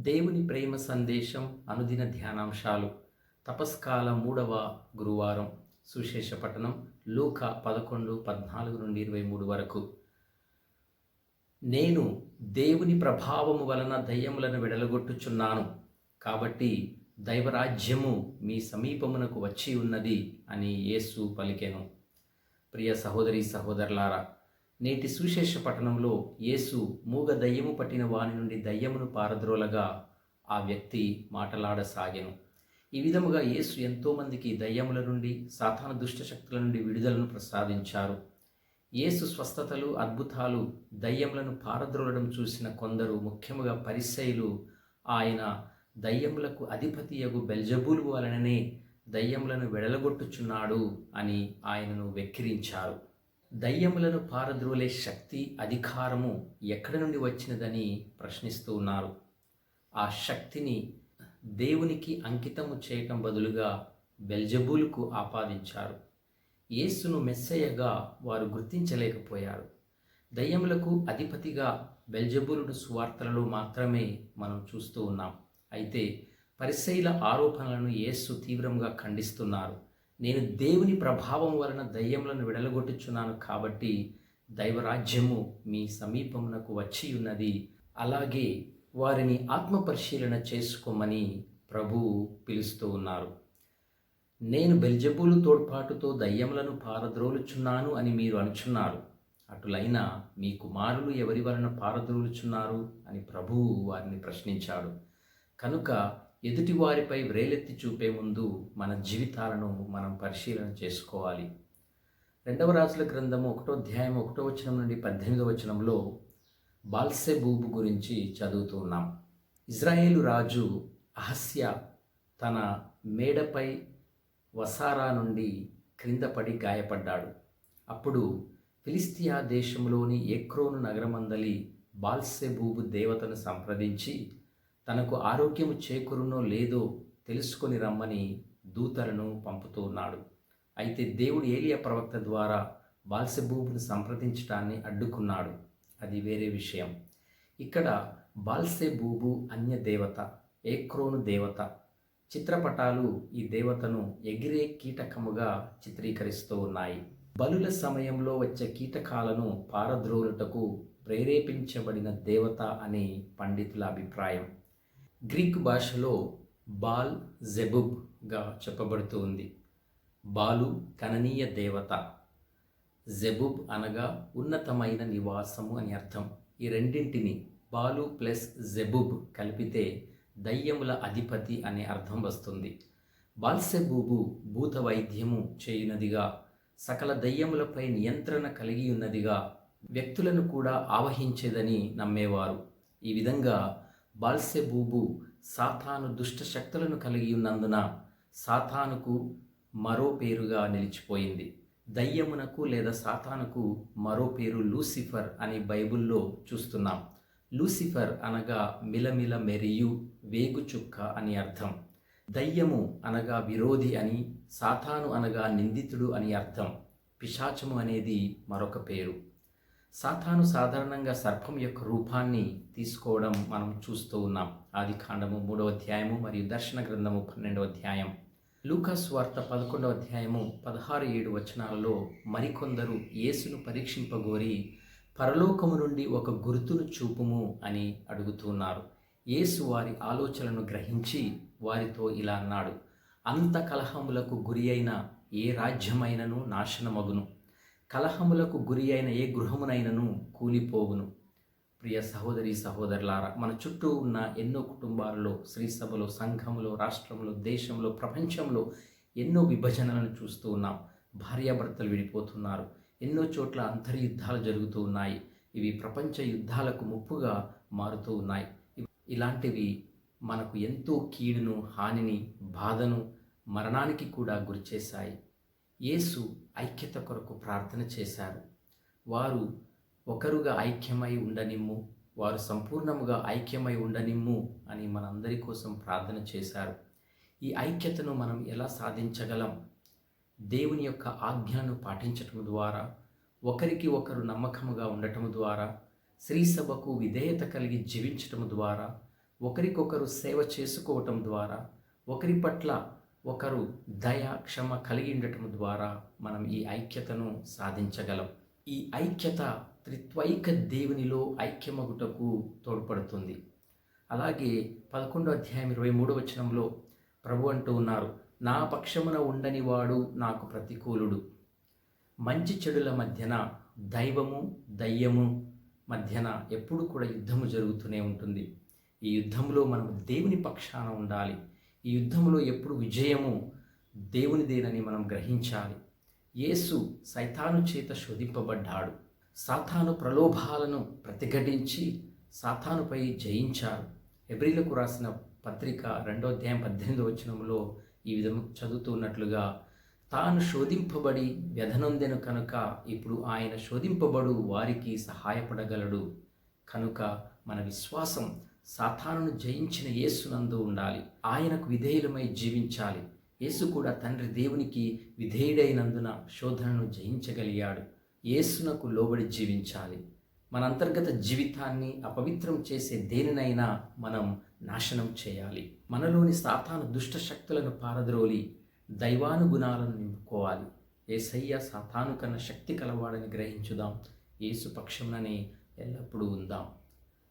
దేవుని ప్రేమ సందేశం అనుదిన ధ్యానాంశాలు. తపస్కాల మూడవ గురువారం. సుశేష పట్టణం లూక పదకొండు పద్నాలుగు నుండి ఇరవై మూడు వరకు. నేను దేవుని ప్రభావము వలన దయ్యములను వెడలగొట్టుచున్నాను. కాబట్టి దైవరాజ్యము మీ సమీపమునకు వచ్చి ఉన్నది అని యేసు పలికెను. ప్రియ సహోదరి సహోదరులారా నేటి సుశేష పట్టణంలో యేసు మూగ దయ్యము పట్టిన వాని నుండి దయ్యమును పారద్రోలగా ఆ వ్యక్తి మాటలాడసాగాను. ఈ విధముగా యేసు ఎంతోమందికి దయ్యముల నుండి సాతాన దుష్ట శక్తుల నుండి విడుదలను ప్రసాదించారు. యేసు స్వస్థతలు అద్భుతాలు దయ్యములను పారద్రోలడం చూసిన కొందరు ముఖ్యముగా పరిశైలు ఆయన దయ్యములకు అధిపతియగు బెల్జబూలు వలననే దయ్యములను వెడలగొట్టుచున్నాడు అని ఆయనను వెక్కిరించారు. దయ్యములను పారద్రోలే శక్తి అధికారము ఎక్కడి నుండి వచ్చినదని ప్రశ్నిస్తూ ఉన్నారు. ఆ శక్తిని దేవునికి అంకితము చేయటం బదులుగా బెల్జబూలుకు ఆపాదించారు. యేసును మెస్సయ్యగా వారు గుర్తించలేకపోయారు. దయ్యములకు అధిపతిగా బెల్జబూలుడు సువార్తలలో మాత్రమే మనం చూస్తూ ఉన్నాం. అయితే పరిశైల ఆరోపణలను యేసు తీవ్రంగా ఖండిస్తున్నారు. నేను దేవుని ప్రభావం వలన దయ్యములను విడలగొట్టుచున్నాను కాబట్టి దైవరాజ్యము మీ సమీపమునకు వచ్చి ఉన్నది అలాగే వారిని ఆత్మ పరిశీలన చేసుకోమని ప్రభు పిలుస్తూ ఉన్నారు. నేను బెల్జబూలు తోడ్పాటుతో దయ్యములను పారద్రోలుచున్నాను అని మీరు అనుచున్నారు. అటులైన మీ కుమారులు ఎవరి వలన పారద్రోలుచున్నారు అని ప్రభువు వారిని ప్రశ్నించాడు. కనుక ఎదుటి వారిపై వ్రేలెత్తి చూపే ముందు మన జీవితాలను మనం పరిశీలన చేసుకోవాలి. రెండవ రాజుల గ్రంథము ఒకటో అధ్యాయం ఒకటో వచనం నుండి పద్దెనిమిదవ వచనంలో బాల్సెబూబు గురించి చదువుతూ ఉన్నాం. ఇజ్రాయేలు రాజు అహస్య తన మేడపై వసారా నుండి క్రింద పడి గాయపడ్డాడు. అప్పుడు ఫిలిస్తియా దేశంలోని ఎక్రోను నగరమందలి బాల్సెబూబు దేవతను సంప్రదించి తనకు ఆరోగ్యము చేకూరునో లేదో తెలుసుకొని రమ్మని దూతలను పంపుతున్నాడు అయితే దేవుడు ఏలియా ప్రవక్త ద్వారా బాల్సెబూబును సంప్రదించడాన్ని అడ్డుకున్నాడు. అది వేరే విషయం. ఇక్కడ బాల్సెబూబు అన్య దేవత ఏక్రోను దేవత చిత్రపటాలు ఈ దేవతను ఎగిరే కీటకముగా చిత్రీకరిస్తూ ఉన్నాయి. బలుల సమయంలో వచ్చే కీటకాలను పారద్రోలుటకు ప్రేరేపించబడిన దేవత అని పండితుల అభిప్రాయం. గ్రీక్ భాషలో బాల్ జెబుబ్గా చెప్పబడుతూ ఉంది బాలు కననీయ దేవత. జెబుబ్ అనగా ఉన్నతమైన నివాసము అని అర్థం. ఈ రెండింటిని బాలు ప్లస్ జెబుబ్ కలిపితే దయ్యముల అధిపతి అనే అర్థం వస్తుంది. బాల్సెబూబు భూత వైద్యము చేయునదిగా సకల దయ్యములపై నియంత్రణ కలిగి ఉన్నదిగా వ్యక్తులను కూడా ఆవహించేదని నమ్మేవారు. ఈ విధంగా బాల్సెబూబు సాతాను దుష్ట శక్తులను కలిగి ఉన్నందున సాతానుకు మరో పేరుగా నిలిచిపోయింది. దయ్యమునకు లేదా సాతానుకు మరో పేరు లూసిఫర్ అని బైబిల్లో చూస్తున్నాం. లూసిఫర్ అనగా మిలమిల మెరియు వేగుచుక్క అని అర్థం. దయ్యము అనగా విరోధి అని సాతాను అనగా నిందితుడు అని అర్థం. పిశాచము అనేది మరొక పేరు. సాతాను సాధారణంగా సర్పం యొక్క రూపాన్ని తీసుకోవడం మనం చూస్తూ ఉన్నాం. ఆది కాండము మూడవ అధ్యాయము మరియు దర్శన గ్రంథము పన్నెండవ అధ్యాయం. లూకాస్ వార్త పదకొండవ అధ్యాయము పదహారు ఏడు వచనాలలో మరికొందరు యేసును పరీక్షింపగోరి పరలోకము నుండి ఒక గుర్తును చూపుము అని అడుగుతున్నారు యేసు వారి ఆలోచనను గ్రహించి వారితో ఇలా అన్నాడు అంత కలహములకు గురి అయిన ఏ రాజ్యమైనను నాశనమగును? కలహములకు గురి అయిన ఏ గృహమునైనను కూలిపోవును. ప్రియ సహోదరి సహోదరులారా మన చుట్టూ ఉన్న ఎన్నో కుటుంబాలలో శ్రీసభలో సంఘములో రాష్ట్రంలో దేశంలో ప్రపంచంలో ఎన్నో విభజనలను చూస్తూ ఉన్నాం. భార్యాభర్తలు విడిపోతున్నారు. ఎన్నో చోట్ల అంతర్యుద్ధాలు జరుగుతూ ఉన్నాయి. ఇవి ప్రపంచ యుద్ధాలకు ముప్పుగా మారుతూ ఉన్నాయి. ఇలాంటివి మనకు ఎంతో కీడును హానిని బాధను మరణానికి కూడా గురిచేశాయి. యేసు ఐక్యత కొరకు ప్రార్థన చేశారు. వారు ఒకరుగా ఐక్యమై ఉండనిమ్ము వారు సంపూర్ణముగా ఐక్యమై ఉండనిమ్ము అని మనందరి కోసం ప్రార్థన చేశారు. ఈ ఐక్యతను మనం ఎలా సాధించగలం? దేవుని యొక్క ఆజ్ఞను పాటించటం ద్వారా ఒకరికి ఒకరు నమ్మకముగా ఉండటం ద్వారా స్త్రీ సభకు విధేయత కలిగి జీవించటం ద్వారా ఒకరికొకరు సేవ చేసుకోవటం ద్వారా ఒకరి పట్ల ఒకరు దయ క్షమ కలిగి ఉండటం ద్వారా మనం ఈ ఐక్యతను సాధించగలం. ఈ ఐక్యత త్రిత్వైక దేవునిలో ఐక్యమగుటకు తోడ్పడుతుంది. అలాగే పదకొండో అధ్యాయం ఇరవై మూడో వచనంలో ప్రభు అంటూ ఉన్నారు నా పక్షమున ఉండని వాడు నాకు ప్రతికూలుడు. మంచి చెడుల మధ్యన దైవము దయ్యము మధ్యన ఎప్పుడు కూడా యుద్ధము జరుగుతూనే ఉంటుంది. ఈ యుద్ధంలో మనం దేవుని పక్షాన ఉండాలి. ఈ యుద్ధంలో ఎప్పుడు విజయము దేవునిదేనని మనం గ్రహించాలి. యేసు సైతాను చేత శోధింపబడ్డాడు. సాతాను ప్రలోభాలను ప్రతిఘటించి సాతానుపై జయించారు ఎబ్రిలకు రాసిన పత్రిక రెండో అధ్యాయం పద్దెనిమిది వచనంలో ఈ విధము చదువుతున్నట్లుగా తాను శోధింపబడి వ్యధనొందెను కనుక ఇప్పుడు ఆయన శోధింపబడు వారికి సహాయపడగలడు. కనుక మన విశ్వాసం సాతానును జయించిన యేసునందు ఉండాలి. ఆయనకు విధేయులమై జీవించాలి. యేసు కూడా తండ్రి దేవునికి విధేయుడైనందున శోధనను జయించగలిగాడు. యేసునకు లోబడి జీవించాలి. మన అంతర్గత జీవితాన్ని అపవిత్రం చేసే దేనినైనా మనం నాశనం చేయాలి. మనలోని సాతాను దుష్ట శక్తులను పారద్రోలి దైవానుగుణాలను నింపుకోవాలి. ఏసయ్య సాతాను కన్న శక్తి కలవాడని గ్రహించుదాం. యేసు పక్షంలోనే ఎల్లప్పుడూ ఉందాం.